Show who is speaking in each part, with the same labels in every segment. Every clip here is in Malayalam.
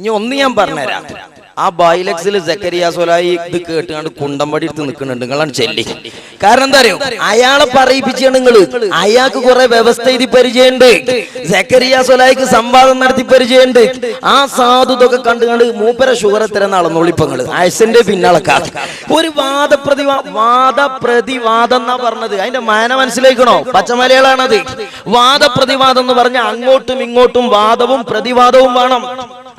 Speaker 1: ഇനി ഒന്ന് ഞാൻ പറഞ്ഞുതരാം. ആ ബൈലക്സിൽ സക്കരിയ സൊലായി ഇത് കേട്ടുകൊണ്ട് കുണ്ടമ്പടി എടുത്ത് നിൽക്കുന്നുണ്ട്. നിങ്ങളാണ് ചെല്ലി. കാരണം എന്താ അറിയോ? അയാളെ പറയിപ്പിച്ചാണ് നിങ്ങൾ അയാൾക്ക് കുറെ വ്യവസ്ഥ എഴുതി പരിചയമുണ്ട്. സക്കരിയ സൊലായിക്ക് സംവാദം നടത്തി പരിചയമുണ്ട്. ആ സാധു ഇതൊക്കെ കണ്ടുകൊണ്ട് മൂപ്പര ഷുഗർ എത്ര നാളെന്നോളിപ്പങ്ങൾ അയസിന്റെ പിന്നാളക്കാ ഒരു വാദപ്രതിവാ വാദപ്രതിവാദം എന്നാ പറഞ്ഞത്? അതിന്റെ മാന മനസ്സിലേക്കണോ പച്ചമലയാളാണത്. വാദപ്രതിവാദം എന്ന് പറഞ്ഞ അങ്ങോട്ടും ഇങ്ങോട്ടും വാദവും പ്രതിവാദവും വേണം.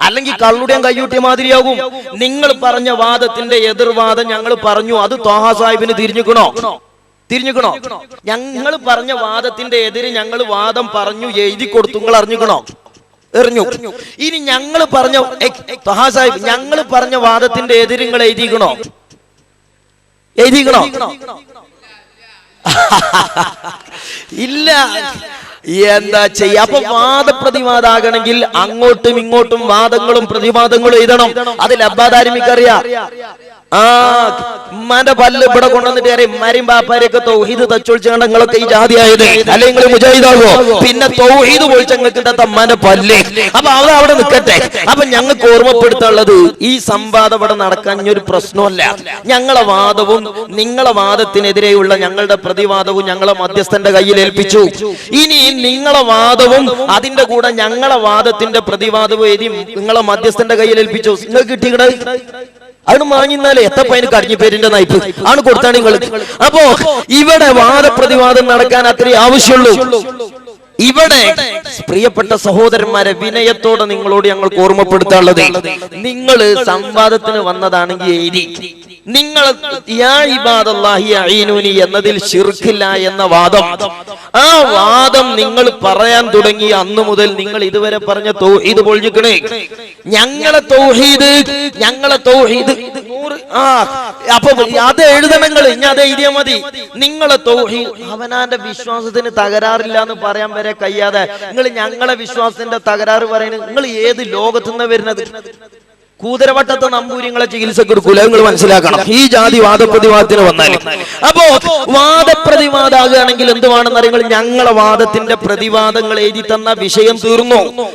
Speaker 1: അല്ലെങ്കിൽ കള്ളുടെയും കയ്യൂട്ടിയ മാതിരിയാകും. നിങ്ങൾ പറഞ്ഞ വാദത്തിന്റെ എതിർവാദം ഞങ്ങൾ പറഞ്ഞു. അത് തോഹ സാഹിബിന് തിരിഞ്ഞുക്കണോ? തിരിഞ്ഞുക്കണോ? ഞങ്ങൾ പറഞ്ഞ വാദത്തിന്റെ എതിര് ഞങ്ങൾ വാദം പറഞ്ഞു എഴുതി കൊടുത്തു. നിങ്ങൾ അറിഞ്ഞുക്കണോ? എറിഞ്ഞു ഇനി ഞങ്ങൾ പറഞ്ഞ തൊഹാ സാഹിബ് ഞങ്ങൾ പറഞ്ഞ വാദത്തിന്റെ എതിര് നിങ്ങൾ എഴുതിക്കണോ? എഴുതിക്കണോ? ഇല്ല. എന്താ ചെയ്യുക അപ്പൊ വാദപ്രതിവാദാകണമെങ്കിൽ അങ്ങോട്ടും ഇങ്ങോട്ടും വാദങ്ങളും പ്രതിവാദങ്ങളും എഴുതണം. അതിൽ അബ്ബാദാരിമിക്കറിയാം ആ ഉമ്മാന്റെ പല്ല് ഇവിടെ കൊണ്ടുവന്നിട്ട് അറിയാം ഉമ്മാരെയും ബാപ്പാരെയൊക്കെ തൗഹീദ് തച്ചൊളിച്ചാണ്ട് നിങ്ങളൊക്കെ ഈ ജാതി ആയത് അല്ലെങ്കിൽ നിങ്ങൾ മുജാഹിദാകോ പിന്നെ തൗഹീദ് പൊളിച്ച നിങ്ങൾക്ക് ഉമ്മാന്റെ പല്ല്? അപ്പൊ അത് അവിടെ നിൽക്കട്ടെ അപ്പൊ ഞങ്ങൾക്ക് ഓർമ്മപ്പെടുത്താനുള്ളത് ഈ സംവാദം ഇവിടെ നടക്കാൻ ഒരു പ്രശ്നമല്ല ഞങ്ങളെ വാദവും നിങ്ങളെ വാദത്തിനെതിരെയുള്ള ഞങ്ങളുടെ പ്രതിവാദവും ഞങ്ങളെ മധ്യസ്ഥന്റെ കയ്യിൽ ഏൽപ്പിച്ചു. ഇനി നിങ്ങളെ വാദവും അതിന്റെ കൂടെ ഞങ്ങളെ വാദത്തിന്റെ പ്രതിവാദവും എഴുതി നിങ്ങളെ മധ്യസ്ഥന്റെ കയ്യിൽ ഏൽപ്പിച്ചു. നിങ്ങൾക്ക് കിട്ടിക്കണ അത് മാങ്ങിന്നാലേ എത്തപ്പ അതിന് കടിഞ്ഞു പേരിന്റെ നയിപ്പ് ആണ് കൊടുത്താണ് നിങ്ങൾ അപ്പോ ഇവിടെ വാദപ്രതിവാദം നടക്കാൻ അത്രേ ആവശ്യമുള്ളൂ. ഇവിടെ പ്രിയപ്പെട്ട സഹോദരന്മാരെ വിനയത്തോടെ നിങ്ങളോട് ഞങ്ങൾക്ക് ഓർമ്മപ്പെടുത്താനുള്ളത്. നിങ്ങൾ സംവാദത്തിന് വന്നതാണെങ്കിൽ എഴുതി. നിങ്ങൾ എന്നതിൽ ശിർക്കില്ല എന്ന വാദം. ആ വാദം നിങ്ങൾ പറയാൻ തുടങ്ങി അന്നു മുതൽ നിങ്ങൾ ഇതുവരെ പറഞ്ഞ തൗഹീദ് പൊളിഞ്ഞിക്കണേ ഞങ്ങളെ തൗഹീദ് ഞങ്ങളെ തൗഹീദ്. ആ അപ്പൊ അത് എഴുതണങ്ങൾ ഇനി അത് എഴുതിയാ മതി. നിങ്ങളെ തൗഹീദ് അവനാന്റെ വിശ്വാസത്തിന് തകരാറില്ല എന്ന് പറയാൻ വരെ കഴിയാതെ നിങ്ങൾ ഞങ്ങളെ വിശ്വാസത്തിന്റെ തകരാറ് പറയുന്നത് നിങ്ങൾ ഏത് ലോകത്തുനിന്ന് വരുന്നത്? കൂതരവട്ടത്തെ നമ്പൂരിങ്ങളെ ചികിത്സക്ക് കൊടുക്കൂല. നിങ്ങൾ മനസ്സിലാക്കണം. ഈ ജാതി വാദപ്രതിവാദത്തിന് വന്നാൽ അപ്പോ വാദപ്രതിവാദാകുകയാണെങ്കിൽ എന്തുവാണെന്ന് അറിയുമ്പോൾ ഞങ്ങളെ വാദത്തിന്റെ പ്രതിവാദങ്ങൾ എഴുതി തന്ന വിഷയം തീർന്നു.